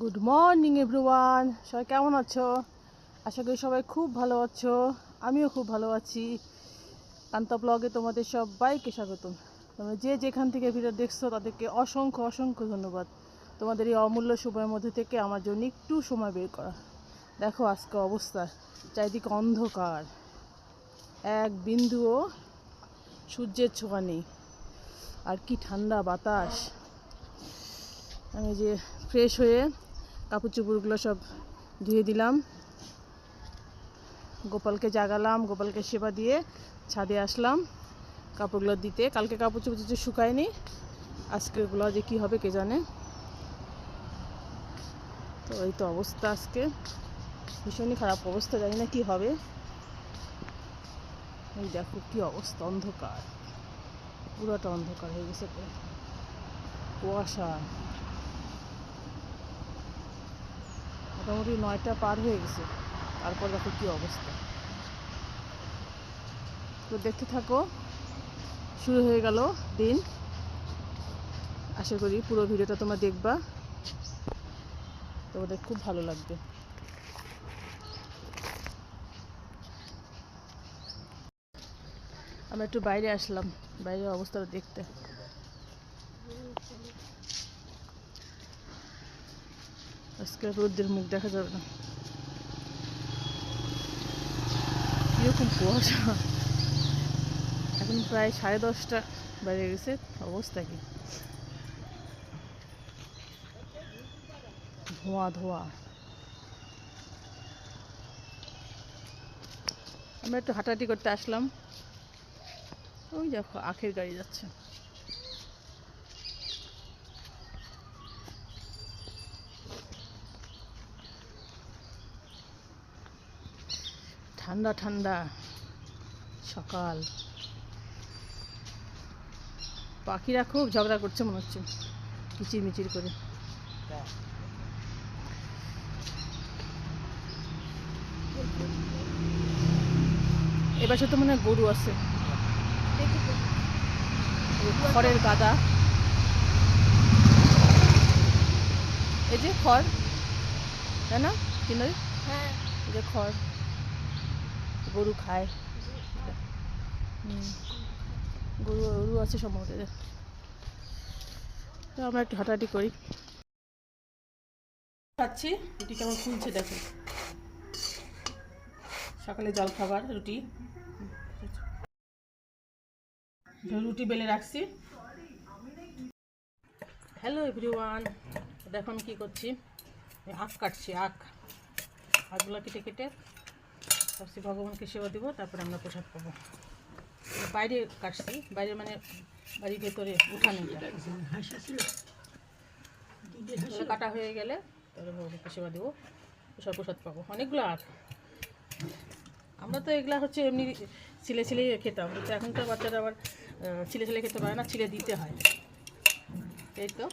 Good morning everyone সবাই কেমন আছো? আশা করি সবাই খুব ভালো আছো। আমিও খুব ভালো আছি। কান্তা ব্লগে তোমাদের সব সবাইকে স্বাগতম। তোমরা যে যেখান থেকে ভিডিও দেখছ, তাদেরকে অসংখ্য অসংখ্য ধন্যবাদ। তোমাদের এই অমূল্য সময়ের মধ্যে থেকে আমার জন্য একটু সময় বের করা। দেখো আজকে অবস্থা। চারিদিকে অন্ধকার। এক বিন্দুও সূর্যের ছোঁয়া নেই। আর কি ঠান্ডা বাতাস। আমি যে ফ্রেশ হয়ে কাপড় চোপড়গুলো সব ধুয়ে দিলাম। গোপালকে জাগালাম, গোপালকে সেবা দিয়ে ছাদে আসলাম। কাপড়গুলো দিতে, কালকে কাপড় চোপড় কিছু শুকায়নি। আজকে ওগুলো যে কী হবে কে জানে? তো এই তো অবস্থা আজকে। ভীষণই খারাপ অবস্থা, জানি না কী হবে। এই দেখো কী অবস্থা, অন্ধকার। পুরোটা অন্ধকার হয়ে গেছে কুয়াশা। মোটামুটি নয়টা পার হয়ে গেছে। তারপর দেখো কী অবস্থা। তো দেখতে থাকো, শুরু হয়ে গেল দিন। আশা করি পুরো ভিডিওটা তোমরা দেখবা। তোমাদের খুব ভালো লাগবে। আমরা একটু বাইরে আসলাম, বাইরের অবস্থাটা দেখতে। আজকে রোদ্রের মুখ দেখা যাবে না। কীরকম কুয়াশা। এখন প্রায় সাড়ে দশটা বেজে গেছে, অবস্থা কি? ধোঁয়া ধোঁয়া। আমরা একটু হাঁটাহাঁটি করতে আসলাম। ওই দেখো, আখের গাড়ি যাচ্ছে। ঠান্ডা ঠান্ডা সকাল। পাখিরা খুব ঝগড়া করছে মনে হচ্ছে। কিচির মিচির করে। এবার তো মনে হয় গরু আছে। খড়ের গাদা। এই যে খড় তাই না? কিনে হ্যাঁ। এই যে খড়। গরু খায়। গরু গরু আছে সম্ভবত তো আমরা একটু হাঁটাহাঁটি করি। খাচ্ছি। রুটি কেমন ফুলছে দেখো। সকালে জল খাবার রুটি। রুটি বেলে রাখছি। হ্যালো এভরিওয়ান দেখো আমি কী করছি। আখ কাটছি আখ। আখগুলো কেটে কেটে ভাবছি ভগবানকে সেবা দিব, তারপরে আমরা প্রসাদ পাবো। বাইরে কাটছি, বাইরে মানে বাড়ির ভেতরে উঠানে কাটা হয়ে গেলে তাহলে ভগবানকে সেবা দেবো প্রসাদ প্রসাদ পাবো। অনেকগুলো আখ। আমরা তো এগুলা হচ্ছে এমনি ছিলে ছিলেই খেতাম, কিন্তু এখনকার বাচ্চারা আবার ছিলে ছিলে খেতে পারে না, ছিলে দিতে হয়। এই তো।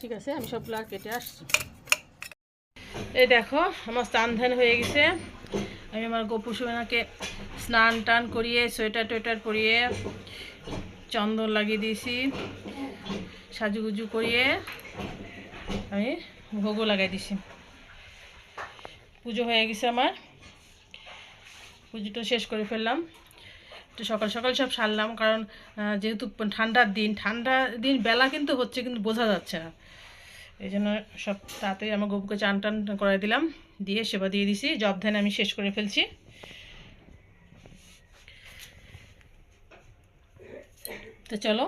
ঠিক আছে, আমি সবগুলো আর কেটে আসছি। এই দেখো, আমার স্নান ধান হয়ে গেছে। আমি আমার গপু সোনাকে স্নান টান করিয়ে, সোয়েটার টোয়েটার পরিয়ে, চন্দন লাগিয়ে দিয়েছি, সাজুগুজু করিয়ে আমি ভোগও লাগাই দিছি পুজো হয়ে গেছে আমার। পুজোটা শেষ করে ফেললাম। একটু সকাল সকাল সব সারলাম, কারণ যেহেতু ঠান্ডার দিন, ঠান্ডা দিন বেলা কিন্তু হচ্ছে, কিন্তু বোঝা যাচ্ছে না। এই জন্য সব তাড়াতাড়ি আমার গপুকে চান টান করাই দিলাম, দিয়ে সেবা দিয়ে দিছি জব ধ্যান আমি শেষ করে ফেলছি। তো চলো,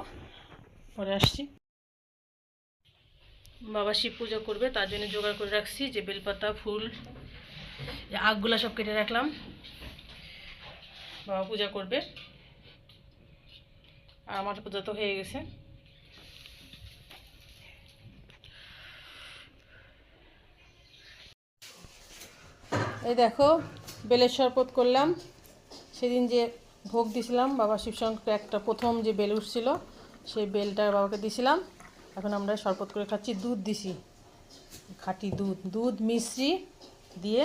পরে আসছি। বাবা শিব পুজো করবে, তার জন্য জোগাড় করে রাখছি, যে বেলপাতা, ফুল এই আখগুলা সব কেটে রাখলাম। বাবা পূজা করবে। আর আমার পূজা তো হয়ে গেছে। এই দেখো, বেলের শরবত করলাম। সেদিন যে ভোগ দিছিলাম, বাবা শিবশঙ্কর একটা প্রথম যে বেল উঠছিল, সেই বেলটা বাবাকে দিছিলাম। এখন আমরা শরবত করে খাচ্ছি, দুধ দিছি। খাঁটি দুধ দুধ মিশ্রি দিয়ে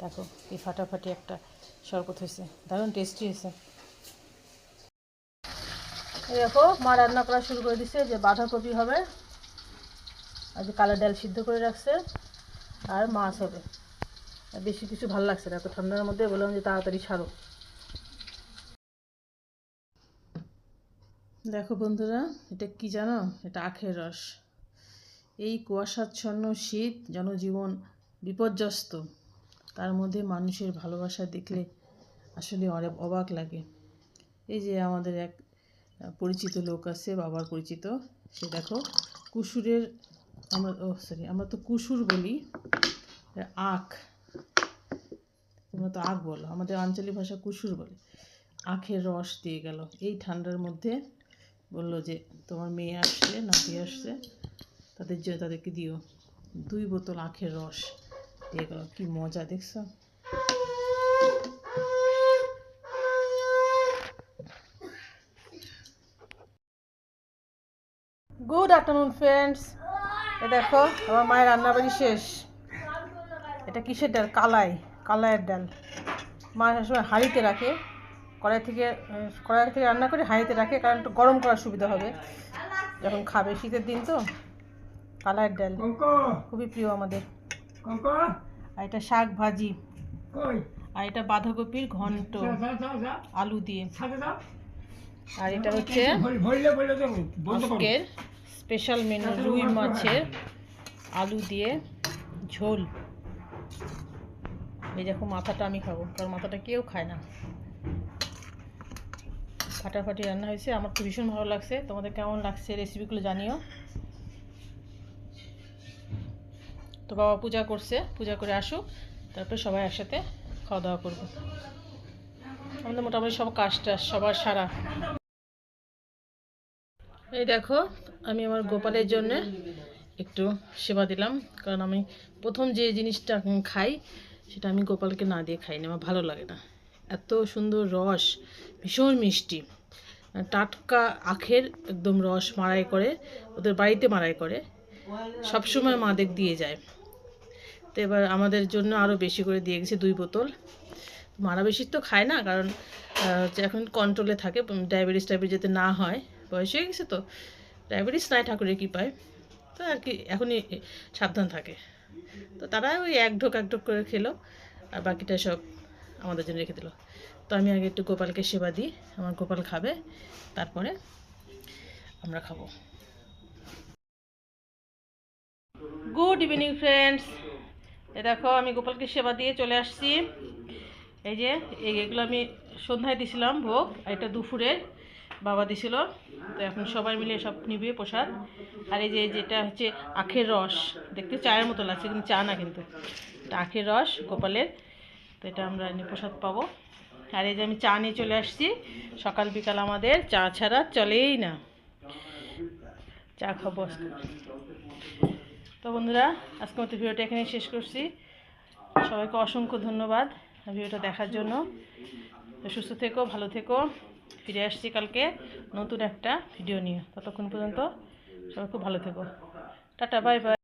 দেখো, এই ফাটাফাটি একটা শরবত হয়েছে দারুণ টেস্টি হয়েছে দেখো, মা রান্না করা শুরু করে দিছে, যে বাঁধাকপি হবে। আর যে কালো ডাল সিদ্ধ করে রাখছে, আর মাছ হবে। বেশি কিছু ভালো লাগছে না, এত ঠান্ডার মধ্যে বললাম যে তাড়াতাড়ি ছাড়ো দেখো বন্ধুরা, এটা কি জানো? এটা আখের রস। এই কুয়াশাচ্ছন্ন শীত, জনজীবন বিপর্যস্ত। তার মধ্যে মানুষের ভালোবাসা দেখলে আসলে অনেক অবাক লাগে। এই যে আমাদের এক পরিচিত লোক আছে, বাবার পরিচিত, সে দেখো কুসুরের আমরা, ও সরি আমরা তো কুসুর বলি, আখ। তোমরা তো আখ বলো, আমাদের আঞ্চলিক ভাষা কুসুর বলে। আখের রস দিয়ে গেল। এই ঠান্ডার মধ্যে বলল যে, তোমার মেয়ে আসছে, নাতি আসছে, তাদের জন্য তাদেরকে দিও। দুই বোতল আখের রস। দিয়ে কি মজা দেখছ? গুড আফটারনুন ফ্রেন্ডস এ দেখো আমার মায়ের রান্নাবাড়ি শেষ। এটা কিসের ডাল? কালাই কালাইয়ের ডাল। মা সবসময় হাঁড়িতে রাখে। কড়াই থেকে কড়াই থেকে রান্না করে হাঁড়িতে রাখে কারণ একটু গরম করার সুবিধা হবে। যখন খাবে শীতের দিন তো কালাইয়ের ডাল। খুবই প্রিয় আমাদের। আর এটা শাক ভাজি। আর এটা বাঁধাকপির ঘন্ট। আলু দিয়ে। আর এটা হচ্ছে আজকের স্পেশাল মেনু রুই মাছের আলু দিয়ে ঝোল। এই দেখো মাথাটা আমি খাব কারণ মাথাটা কেউ খায় না। ফাটাফাটি রান্না হয়েছে আমার তো ভীষণ ভালো লাগছে। তোমাদের কেমন লাগছে রেসিপিগুলো জানিও। তো বাবা পূজা করছে, পূজা করে আসুক, তারপরে সবাই একসাথে খাওয়া দাওয়া করব। আমাদের মোটামুটি সব কাজটা সবার সারা। এই দেখো, আমি আমার গোপালের জন্য একটু সেবা দিলাম, কারণ আমি প্রথম যে জিনিসটা খাই, সেটা আমি গোপালকে না দিয়ে খাই না আমার ভালো লাগে না। এত সুন্দর রস, ভীষণ মিষ্টি। টাটকা আখের একদম রস মারাই করে, ওদের বাড়িতে মারাই করে, সবসময় মাদের দিয়ে যায়। এবার আমাদের জন্য আরও বেশি করে দিয়ে গেছে দুই বোতল। মারা বেশি তো খায় না, কারণ এখন কন্ট্রোলে থাকে ডায়াবেটিস টাইপের যাতে না হয়, বয়স হয়ে গেছে তো ডায়াবেটিস নাই ঠাকুরের কী পায় তো আর কি, এখনই সাবধান থাকে। তো তারা ওই এক ঢোক এক ঢোক করে খেলো, আর বাকিটা সব আমাদের জন্য রেখে দিল। তো আমি আগে একটু গোপালকে সেবা দিই, আমার গোপাল খাবে, তারপরে আমরা খাব। গুড ইভিনিং ফ্রেন্ডস দেখো, আমি গোপালকে সেবা দিয়ে চলে আসছি। এই যে এগুলো আমি সন্ধ্যায় দিছিলাম ভোগ এটা দুপুরের বাবা দিছিল। তো এখন সবাই মিলে সব নিবে প্রসাদ। আর এই যে যেটা হচ্ছে আখের রস, দেখতে চায়ের মতো লাগছে, কিন্তু চা না কিন্তু। আখের রস, গোপালের। তো এটা আমরা প্রসাদ পাবো। আর এই যে, আমি চা নিয়ে চলে আসছি। সকাল বিকাল আমাদের, চা ছাড়া চলেই না। চা খাব তো বন্ধুরা, আজকে মতো ভিডিওটা এখানেই শেষ করছি। সবাইকে অসংখ্য ধন্যবাদ ভিডিওটা দেখার জন্য। সুস্থ থেকো, ভালো থেকো। ফিরে আসছি কালকে নতুন একটা ভিডিও নিয়ে। ততক্ষণ পর্যন্ত সবাই খুব ভালো থেকো। Tata, bye bye.